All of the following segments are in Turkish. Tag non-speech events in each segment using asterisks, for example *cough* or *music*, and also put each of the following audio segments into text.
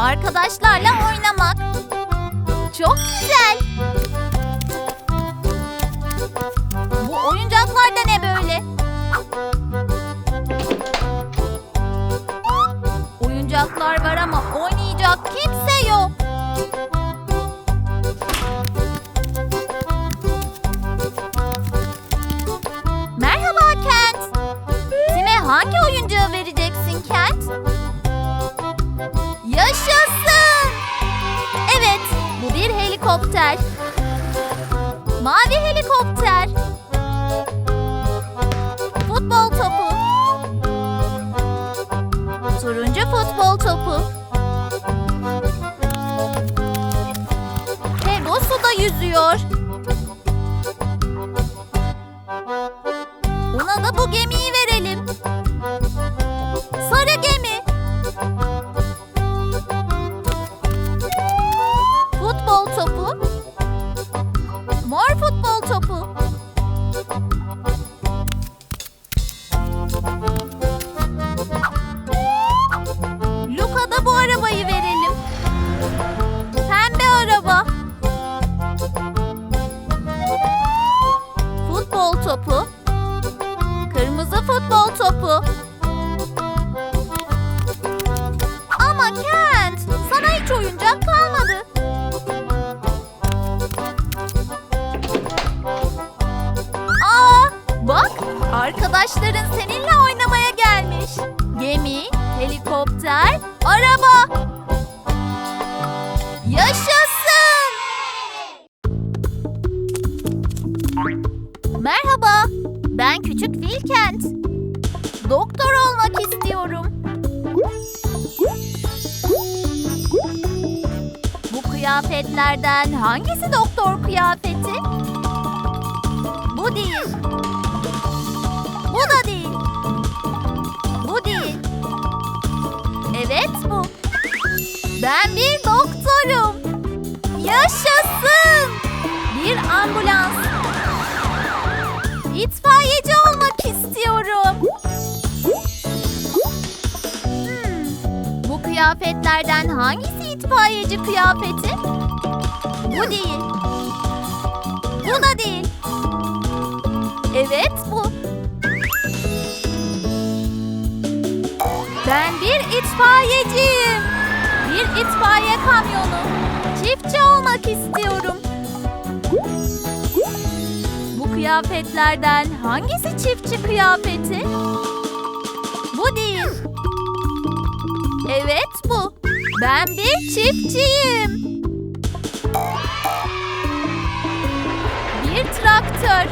Arkadaşlarla oynamak. Çok güzel. Bu oyuncaklar da ne böyle? Oyuncaklar var ama helikopter. Mavi helikopter. Futbol topu. Turuncu futbol topu. Ve bu suda yüzüyor. Luka da bu arabayı verelim. Pembe araba. Futbol topu. Kırmızı futbol topu. Arkadaşların seninle oynamaya gelmiş. Gemi, helikopter, araba. Yaşasın! Merhaba, ben Küçük Fil Kent. Doktor olmak istiyorum. Bu kıyafetlerden hangisi doktor kıyafeti? Bu değil. İtfaiyeci olmak istiyorum. Hmm, bu kıyafetlerden hangisi itfaiyeci kıyafeti? Bu değil. Bu da değil. Evet bu. Ben bir itfaiyeciyim. Bir itfaiye kamyonu. Çiftçi olmak istiyorum. Kıyafetlerden hangisi çiftçi kıyafeti? Bu değil. Evet bu. Ben bir çiftçiyim. Bir traktör.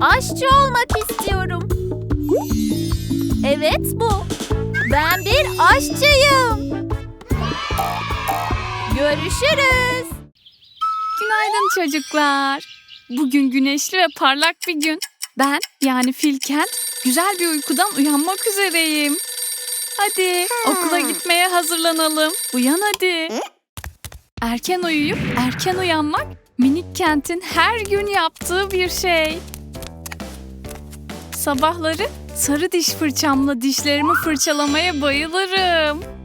Aşçı olmak istiyorum. Evet bu. Ben bir aşçıyım. Görüşürüz. Günaydın çocuklar. Bugün güneşli ve parlak bir gün. Ben yani Filkent güzel bir uykudan uyanmak üzereyim. Hadi okula gitmeye hazırlanalım. Uyan hadi. Erken uyuyup erken uyanmak minik kentin her gün yaptığı bir şey. Sabahları sarı diş fırçamla dişlerimi fırçalamaya bayılırım.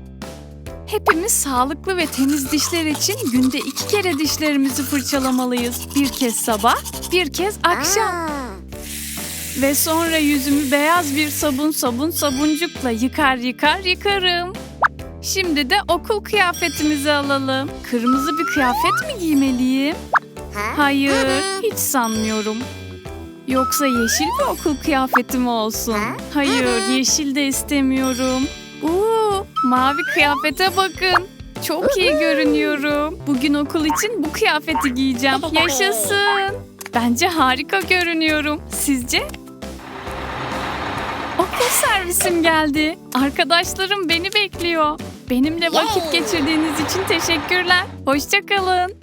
Hepimiz sağlıklı ve temiz dişler için günde iki kere dişlerimizi fırçalamalıyız. Bir kez sabah, bir kez akşam. Ve sonra yüzümü beyaz bir sabun sabun sabuncukla yıkar yıkar yıkarım. Şimdi de okul kıyafetimizi alalım. Kırmızı bir kıyafet mi giymeliyim? Hayır, hiç sanmıyorum. Yoksa yeşil bir okul kıyafeti mi olsun? Hayır, yeşil de istemiyorum. Mavi kıyafete bakın. Çok iyi görünüyorum. Bugün okul için bu kıyafeti giyeceğim. *laughs* Yaşasın. Bence harika görünüyorum. Sizce? Okul servisim geldi. Arkadaşlarım beni bekliyor. Benimle vakit geçirdiğiniz için teşekkürler. Hoşçakalın.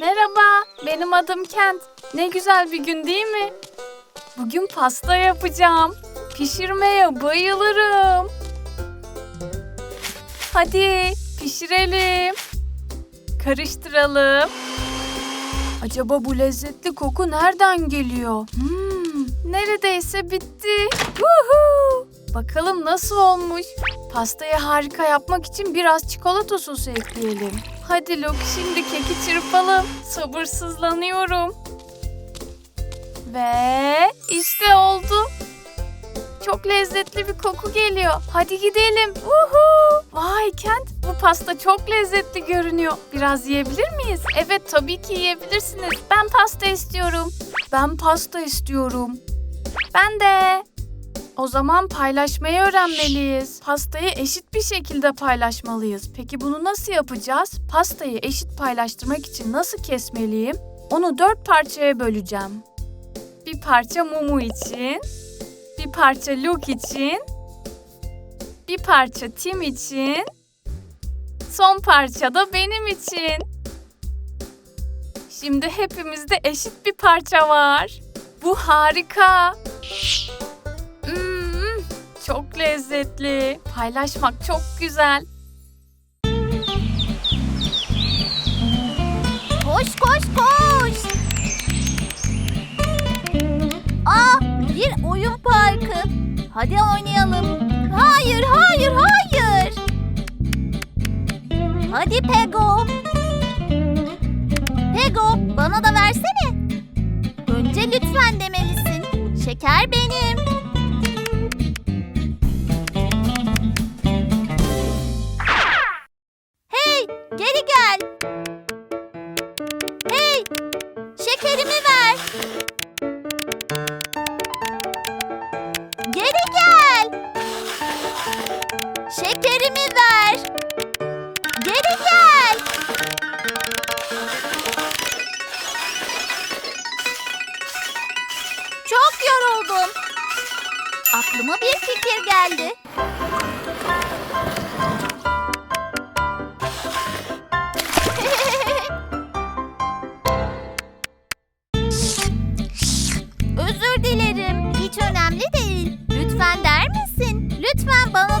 Merhaba, benim adım Kent. Ne güzel bir gün değil mi? Bugün pasta yapacağım. Pişirmeye bayılırım. Hadi pişirelim. Karıştıralım. Acaba bu lezzetli koku nereden geliyor? Hmm, neredeyse bitti. Woohoo! Bakalım nasıl olmuş? Pastayı harika yapmak için biraz çikolata sosu ekleyelim. Hadi Luke şimdi keki çırpalım. Sabırsızlanıyorum. Ve işte oldu. Çok lezzetli bir koku geliyor. Hadi gidelim. Uhu. Vay Kent bu pasta çok lezzetli görünüyor. Biraz yiyebilir miyiz? Evet tabii ki yiyebilirsiniz. Ben pasta istiyorum. Ben pasta istiyorum. Ben de. O zaman paylaşmayı öğrenmeliyiz. Pastayı eşit bir şekilde paylaşmalıyız. Peki bunu nasıl yapacağız? Pastayı eşit paylaştırmak için nasıl kesmeliyim? Onu dört parçaya böleceğim. Bir parça Mumu için, parça Luke için, bir parça Tim için, son parça da benim için. Şimdi hepimizde eşit bir parça var. Bu harika. Hmm, çok lezzetli. Paylaşmak çok güzel. Koş koş koş. Aa bir oyun parkı. Hadi oynayalım. Hayır hayır hayır. Hadi Pego. Pego bana da versene. Önce lütfen demelisin. Şeker benim. Aklıma bir fikir geldi. Özür dilerim. Hiç önemli değil. Lütfen der misin? Lütfen bana